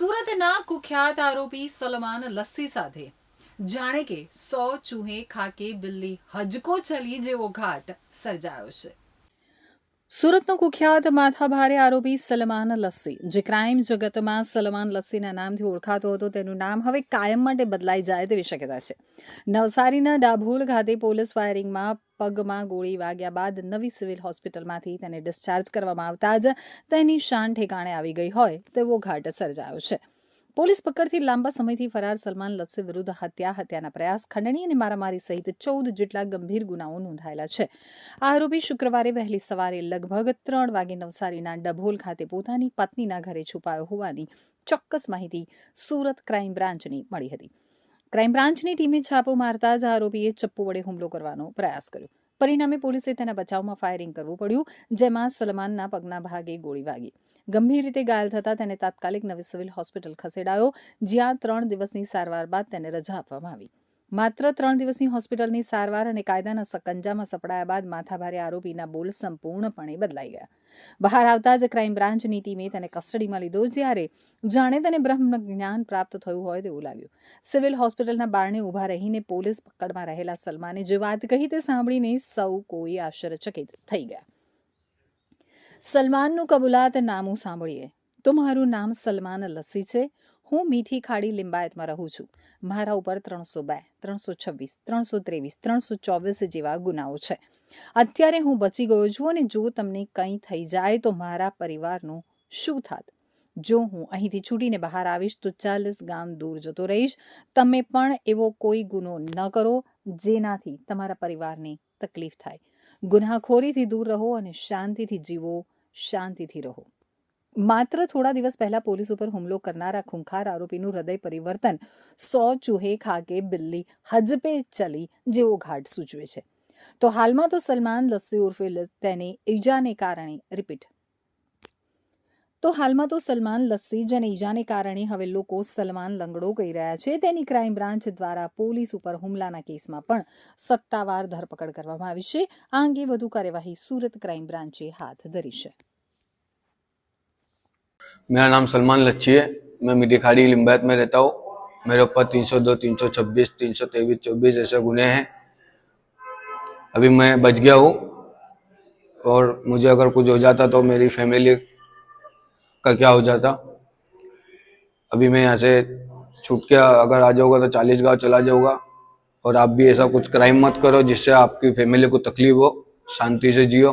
સુરતના કુખ્યાત આરોપી સલમાન લસ્સી સાથે. જાણે કે સો ચૂહે ખાકે બિલ્લી હજકો ચલી જેવો ઘાટ સર્જાયો છે. સુરતનો કુખ્યાત માથાભારે આરોપી સલમાન લસ્સી, જે ક્રાઇમ જગતમાં સલમાન લસ્સીના નામથી ઓળખાતો હતો, તેનું નામ હવે કાયમ માટે બદલાઈ જાય તેવી શક્યતા છે. નવસારીના ડાભોલ ખાતે પોલીસ ફાયરિંગમાં પગમાં ગોળી વાગ્યા બાદ નવી સિવિલ હોસ્પિટલમાંથી તેને ડિસ્ચાર્જ કરવામાં આવતા જ તેની શાન ઠેકાણે આવી ગઈ હોય તેવો ઘાટ સર્જાયો છે. પોલીસ પકડથી લાંબા સમયથી ફરાર સલમાન લસ્સી વિરુદ્ધ હત્યા હત્યાના પ્રયાસ, ખંડણી અને મારામારી સહિત ચૌદ જેટલા ગંભીર ગુનાઓ નોંધાયેલા છે. આ આરોપી શુક્રવારે વહેલી સવારે લગભગ ત્રણ વાગે નવસારીના ડભોલ ખાતે પોતાની પત્નીના ઘરે છુપાયો હોવાની ચોક્કસ માહિતી સુરત ક્રાઇમ બ્રાન્ચની મળી હતી. ક્રાઇમ બ્રાન્ચની ટીમે છાપો મારતા જ આરોપીએ ચપ્પુ વડે હુમલો કરવાનો પ્રયાસ કર્યો. પરિણામે પોલીસે તેના બચાવમાં ફાયરિંગ કરવું પડ્યું, જેમાં સલમાનના પગના ભાગે ગોળી વાગી. ગંભીર રીતે ઘાયલ થતા તેને તાત્કાલિક નવી સિવિલ હોસ્પિટલ ખસેડાયો, જ્યાં ત્રણ દિવસની સારવાર બાદ તેને રજા આપવામાં આવી. માત્ર ત્રણ દિવસની હોસ્પિટલની સારવાર અને કાયદાના સકંજામાં સપડાયા બાદ માથાભારે આરોપીના બોલ સંપૂર્ણપણે બદલાઈ ગયા. બહાર આવતા જ ક્રાઇમ બ્રાન્ચની ટીમે તેને કસ્ટડીમાં લીધો, જ્યારે જાણે તેને બ્રહ્મ જ્ઞાન પ્રાપ્ત થયું હોય તેવું લાગ્યું. સિવિલ હોસ્પિટલના બારણે ઊભા રહીને પોલીસ પકડમાં રહેલા સલમાને જે વાત કહી તે સાંભળીને સૌ કોઈ આશ્ચર્યચકિત થઈ ગયા. સલમાનનું કબૂલાત નામું સાંભળીએ. તો મારું નામ સલમાન લસ્સી છે. હું મીઠી ખાડી લિંબાયતમાં રહું છું. મારા ઉપર ત્રણસો બે, ત્રણસો છવ્વીસ, ત્રણસો ત્રેવીસ, ત્રણસો ચોવીસ જેવા ગુનાઓ છે. અત્યારે હું બચી ગયો છું અને જો તમને કંઈ થઈ જાય તો મારા પરિવારનું શું થાત? જો હું અહીંથી છૂટીને બહાર આવીશ તો ચાલીસ ગામ દૂર જતો રહીશ. તમે પણ એવો કોઈ ગુનો ન કરો જેનાથી તમારા પરિવારને તકલીફ થાય. ગુનાખોરીથી દૂર રહો અને શાંતિથી જીવો, શાંતિથી રહો. માત્ર થોડા દિવસ પહેલા પોલીસ ઉપર હુમલો કરનારા ખૂંખાર આરોપીનું હૃદય પરિવર્તન, સો ચૂહે ખાકે બિલ્લી હજપે ચલી જેવો ઘાટ સૂચવે છે. તો હાલમાં તો સલમાન લસ્સી ઉર્ફે તેની ઈજાને કારણે, રિપીટ. તો હાલમાં તો સલમાન લસ્સી જેને ઈજાને કારણે હવે લોકો સલમાન લંગડો કહી રહ્યા છે, તેની ક્રાઇમ બ્રાન્ચ દ્વારા પોલીસ ઉપર હુમલાના કેસમાં પણ સત્તાવાર ધરપકડ કરવામાં આવી છે. આ અંગે વધુ કાર્યવાહી સુરત ક્રાઇમ બ્રાન્ચે હાથ ધરી છે. मेरा नाम सलमान लच्छी है। मैं मीठी खाड़ी लिम्बायत में रहता हूँ। मेरे ऊपर तीन सौ दो, तीन सौ छब्बीस, तीन सौ तेईस, चौबीस ऐसे गुने हैं। अभी मैं बच गया हूँ और मुझे अगर कुछ हो जाता तो मेरी फैमिली का क्या हो जाता। अभी मैं यहाँ से छूट के अगर आ जाऊँगा तो चालीस गाँव चला जाऊँगा और आप भी ऐसा कुछ क्राइम मत करो जिससे आपकी फैमिली को तकलीफ़ हो। शांति से जियो।